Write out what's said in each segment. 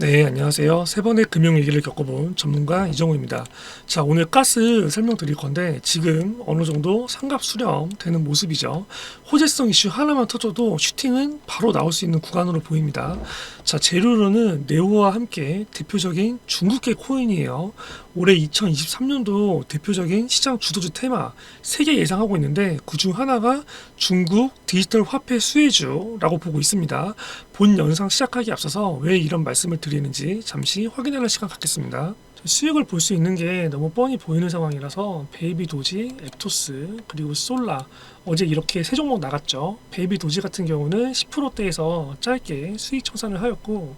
네, 안녕하세요. 세 번의 금융 위기를 겪어본 전문가 이정우입니다. 자, 오늘 가스 설명드릴 건데 지금 어느 정도 상갑 수렴 되는 모습이죠. 호재성 이슈 하나만 터져도 슈팅은 바로 나올 수 있는 구간으로 보입니다. 자, 재료로는 네오와 함께 대표적인 중국계 코인이에요. 올해 2023년도 대표적인 시장 주도주 테마 3개 예상하고 있는데 그중 하나가 중국 디지털 화폐 수혜주라고 보고 있습니다. 본 영상 시작하기 앞서서 왜 이런 말씀을 드리는지 잠시 확인하는 시간 갖겠습니다. 수익을 볼 수 있는 게 너무 뻔히 보이는 상황이라서 베이비 도지, 앱토스, 그리고 솔라 어제 이렇게 세 종목 나갔죠. 베이비 도지 같은 경우는 10%대에서 짧게 수익 청산을 하였고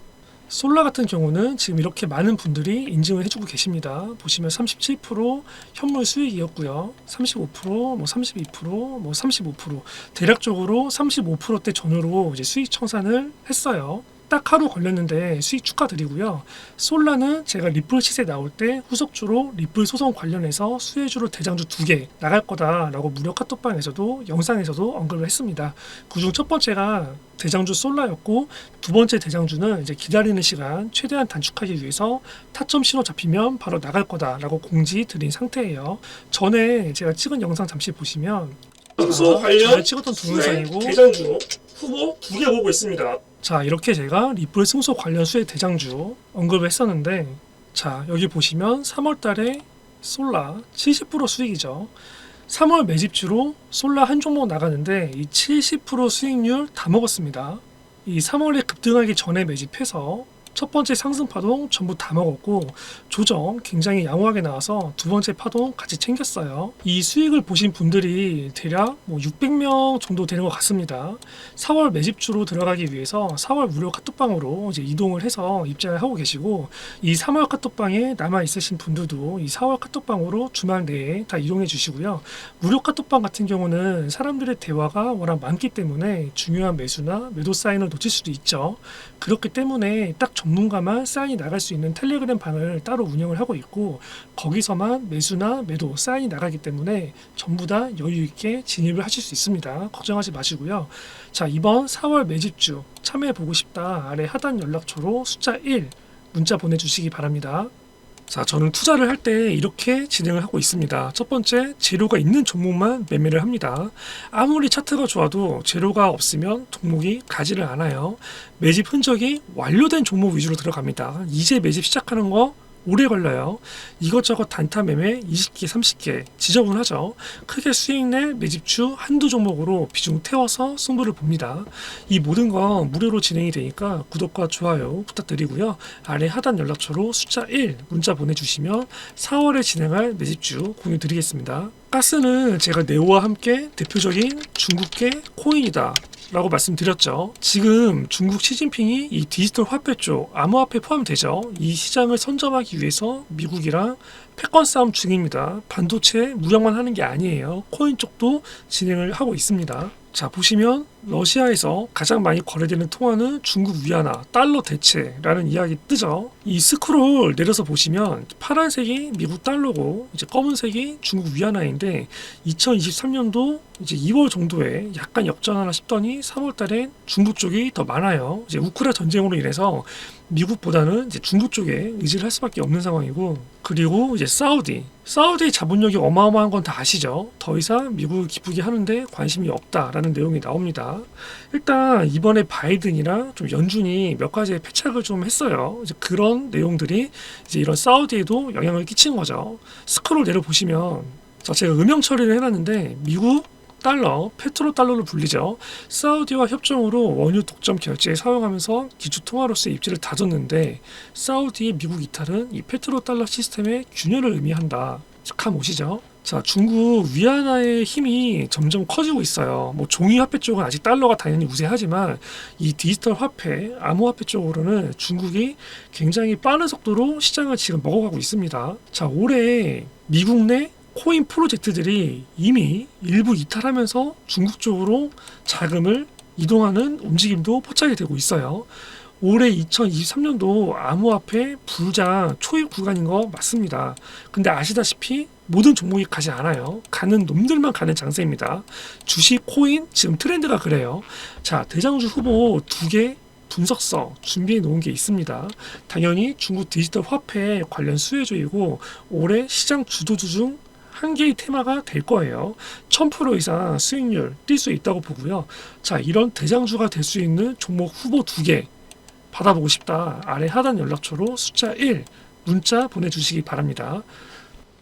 솔라 같은 경우는 지금 이렇게 많은 분들이 인증을 해주고 계십니다. 보시면 37% 현물 수익이었고요. 35%, 뭐 32%, 뭐 35% 대략적으로 35%대 전후로 이제 수익 청산을 했어요. 딱 하루 걸렸는데 수익 축하드리고요. 솔라는 제가 리플 시세 나올 때 후속주로 리플 소송 관련해서 수혜주로 대장주 두 개 나갈 거다라고 무료 카톡방에서도 영상에서도 언급을 했습니다. 그중 첫 번째가 대장주 솔라였고 두 번째 대장주는 이제 기다리는 시간 최대한 단축하기 위해서 타점 신호 잡히면 바로 나갈 거다라고 공지 드린 상태예요. 전에 제가 찍은 영상 잠시 보시면 승소 관련 전에 찍었던 동영상이고 대장주 후보 두 개 보고 있습니다. 자 이렇게 제가 리플 승소 관련 수혜 대장주 언급을 했었는데 자 여기 보시면 3월달에 솔라 70% 수익이죠. 3월 매집주로 솔라 한 종목 나가는데 이 70% 수익률 다 먹었습니다. 이 3월에 급등하기 전에 매집해서 첫 번째 상승 파동 전부 다 먹었고 조정 굉장히 양호하게 나와서 두 번째 파동 같이 챙겼어요. 이 수익을 보신 분들이 대략 뭐 600명 정도 되는 것 같습니다. 4월 매집주로 들어가기 위해서 4월 무료 카톡방으로 이제 이동을 해서 입장을 하고 계시고 이 3월 카톡방에 남아 있으신 분들도 이 4월 카톡방으로 주말 내에 다 이용해 주시고요. 무료 카톡방 같은 경우는 사람들의 대화가 워낙 많기 때문에 중요한 매수나 매도 사인을 놓칠 수도 있죠. 그렇기 때문에 딱 전문가만 사인이 나갈 수 있는 텔레그램 방을 따로 운영을 하고 있고 거기서만 매수나 매도 사인이 나가기 때문에 전부 다 여유 있게 진입을 하실 수 있습니다. 걱정하지 마시고요. 자 이번 4월 매집주 참여해 보고 싶다 아래 하단 연락처로 숫자 1 문자 보내주시기 바랍니다. 자, 저는 투자를 할 때 이렇게 진행을 하고 있습니다. 첫 번째, 재료가 있는 종목만 매매를 합니다. 아무리 차트가 좋아도 재료가 없으면 종목이 가지를 않아요. 매집 흔적이 완료된 종목 위주로 들어갑니다. 이제 매집 시작하는 거 오래 걸려요. 이것저것 단타 매매 20개, 30개 지저분하죠. 크게 수익 낼 매집주 한두 종목으로 비중 태워서 승부를 봅니다. 이 모든 건 무료로 진행이 되니까 구독과 좋아요 부탁드리고요. 아래 하단 연락처로 숫자 1 문자 보내주시면 4월에 진행할 매집주 공유 드리겠습니다. 가스는 제가 네오와 함께 대표적인 중국계 코인이다. 라고 말씀드렸죠. 지금 중국 시진핑이 이 디지털 화폐 쪽 암호화폐 포함되죠. 이 시장을 선점하기 위해서 미국이랑 패권 싸움 중입니다. 반도체 무역만 하는 게 아니에요. 코인 쪽도 진행을 하고 있습니다. 자 보시면 러시아에서 가장 많이 거래되는 통화는 중국 위안화, 달러 대체라는 이야기 뜨죠. 이 스크롤 내려서 보시면 파란색이 미국 달러고 이제 검은색이 중국 위안화인데 2023년도 이제 2월 정도에 약간 역전하나 싶더니 3월 달에 중국 쪽이 더 많아요. 이제 우크라 전쟁으로 인해서 미국보다는 이제 중국 쪽에 의지를 할 수밖에 없는 상황이고 그리고 이제 사우디 사우디의 자본력이 어마어마한 건 다 아시죠? 더 이상 미국을 기쁘게 하는데 관심이 없다라는 내용이 나옵니다. 일단 이번에 바이든이랑 좀 연준이 몇 가지의 패착을 좀 했어요. 이제 그런 내용들이 이제 이런 사우디에도 영향을 끼친 거죠. 스크롤 내려 보시면 자 제가 음영 처리를 해놨는데 미국 달러, 페트로 달러로 불리죠. 사우디와 협정으로 원유 독점 결제에 사용하면서 기주 통화로서의 입지를 다졌는데 사우디의 미국 이탈은 이 페트로 달러 시스템의 균열을 의미한다. 감 오시죠? 자, 중국 위안화의 힘이 점점 커지고 있어요. 뭐 종이 화폐 쪽은 아직 달러가 당연히 우세하지만 이 디지털 화폐, 암호화폐 쪽으로는 중국이 굉장히 빠른 속도로 시장을 지금 먹어가고 있습니다. 자, 올해 미국 내 코인 프로젝트들이 이미 일부 이탈하면서 중국 쪽으로 자금을 이동하는 움직임도 포착이 되고 있어요. 올해 2023년도 암호화폐 불장 초입 구간인 거 맞습니다. 근데 아시다시피 모든 종목이 가지 않아요. 가는 놈들만 가는 장세입니다. 주식, 코인 지금 트렌드가 그래요. 자, 대장주 후보 두개 분석서 준비해 놓은 게 있습니다. 당연히 중국 디지털 화폐 관련 수혜주이고 올해 시장 주도주 중 한 개의 테마가 될 거예요. 1000% 이상 수익률 뛸 수 있다고 보고요. 자, 이런 대장주가 될 수 있는 종목 후보 두 개 받아보고 싶다. 아래 하단 연락처로 숫자 1 문자 보내주시기 바랍니다.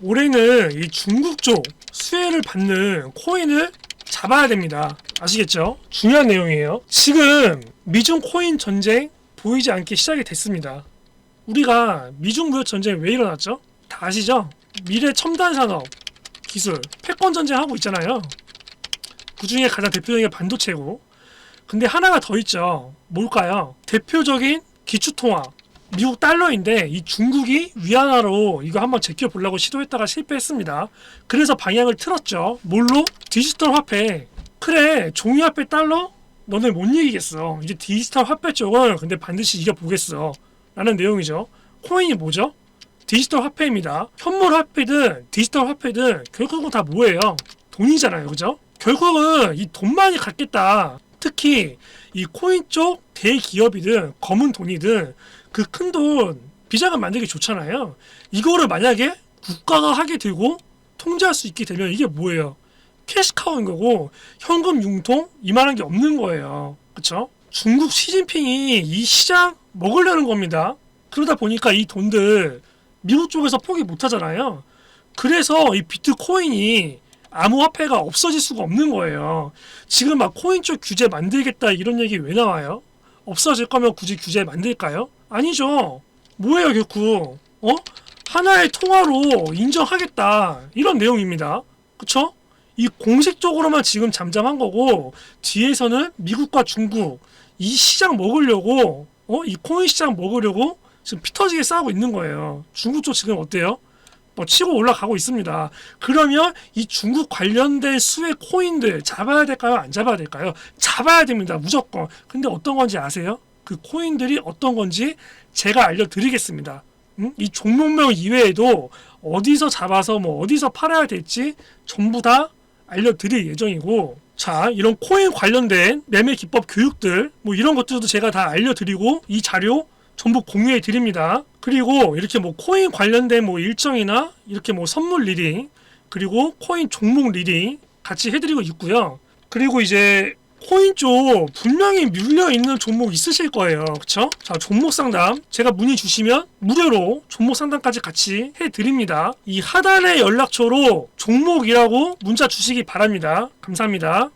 올해는 이 중국 쪽 수혜를 받는 코인을 잡아야 됩니다. 아시겠죠? 중요한 내용이에요. 지금 미중 코인 전쟁 보이지 않게 시작이 됐습니다. 우리가 미중 무역 전쟁 왜 일어났죠? 다 아시죠? 미래 첨단 산업 기술 패권 전쟁 하고 있잖아요. 그 중에 가장 대표적인 게 반도체고. 근데 하나가 더 있죠. 뭘까요? 대표적인 기축통화 미국 달러인데 이 중국이 위안화로 이거 한번 제껴 보려고 시도했다가 실패했습니다. 그래서 방향을 틀었죠. 뭘로? 디지털 화폐. 그래, 종이 화폐 달러? 너네 못 이기겠어. 이제 디지털 화폐 쪽은 근데 반드시 이겨 보겠어. 라는 내용이죠. 코인이 뭐죠? 디지털 화폐입니다. 현물 화폐든 디지털 화폐든 결국은 다 뭐예요? 돈이잖아요. 그죠? 결국은 이 돈만이 갖겠다. 특히 이 코인 쪽 대기업이든 검은 돈이든 그 큰 돈 비자금 만들기 좋잖아요. 이거를 만약에 국가가 하게 되고 통제할 수 있게 되면 이게 뭐예요? 캐시카우인 거고 현금 융통 이만한 게 없는 거예요. 그렇죠? 중국 시진핑이 이 시장 먹으려는 겁니다. 그러다 보니까 이 돈들 미국 쪽에서 포기 못 하잖아요. 그래서 이 비트코인이 암호화폐가 없어질 수가 없는 거예요. 지금 막 코인 쪽 규제 만들겠다 이런 얘기 왜 나와요? 없어질 거면 굳이 규제 만들까요? 아니죠. 뭐예요 결국? 어? 하나의 통화로 인정하겠다 이런 내용입니다. 그쵸? 이 공식적으로만 지금 잠잠한 거고 뒤에서는 미국과 중국 이 시장 먹으려고 어? 이 코인 시장 먹으려고 지금 피터지게 싸우고 있는 거예요. 중국 쪽 지금 어때요? 뭐 치고 올라가고 있습니다. 그러면 이 중국 관련된 수의 코인들 잡아야 될까요? 안 잡아야 될까요? 잡아야 됩니다. 무조건. 근데 어떤 건지 아세요? 그 코인들이 어떤 건지 제가 알려드리겠습니다. 음? 이 종목명 이외에도 어디서 잡아서 뭐 어디서 팔아야 될지 전부 다 알려드릴 예정이고 자 이런 코인 관련된 매매 기법 교육들 뭐 이런 것들도 제가 다 알려드리고 이 자료 전부 공유해 드립니다. 그리고 이렇게 뭐 코인 관련된 뭐 일정이나 이렇게 뭐 선물 리딩 그리고 코인 종목 리딩 같이 해드리고 있고요. 그리고 이제 코인 쪽 분명히 물려 있는 종목 있으실 거예요. 그쵸? 자, 종목 상담 제가 문의 주시면 무료로 종목 상담까지 같이 해 드립니다. 이 하단의 연락처로 종목이라고 문자 주시기 바랍니다. 감사합니다.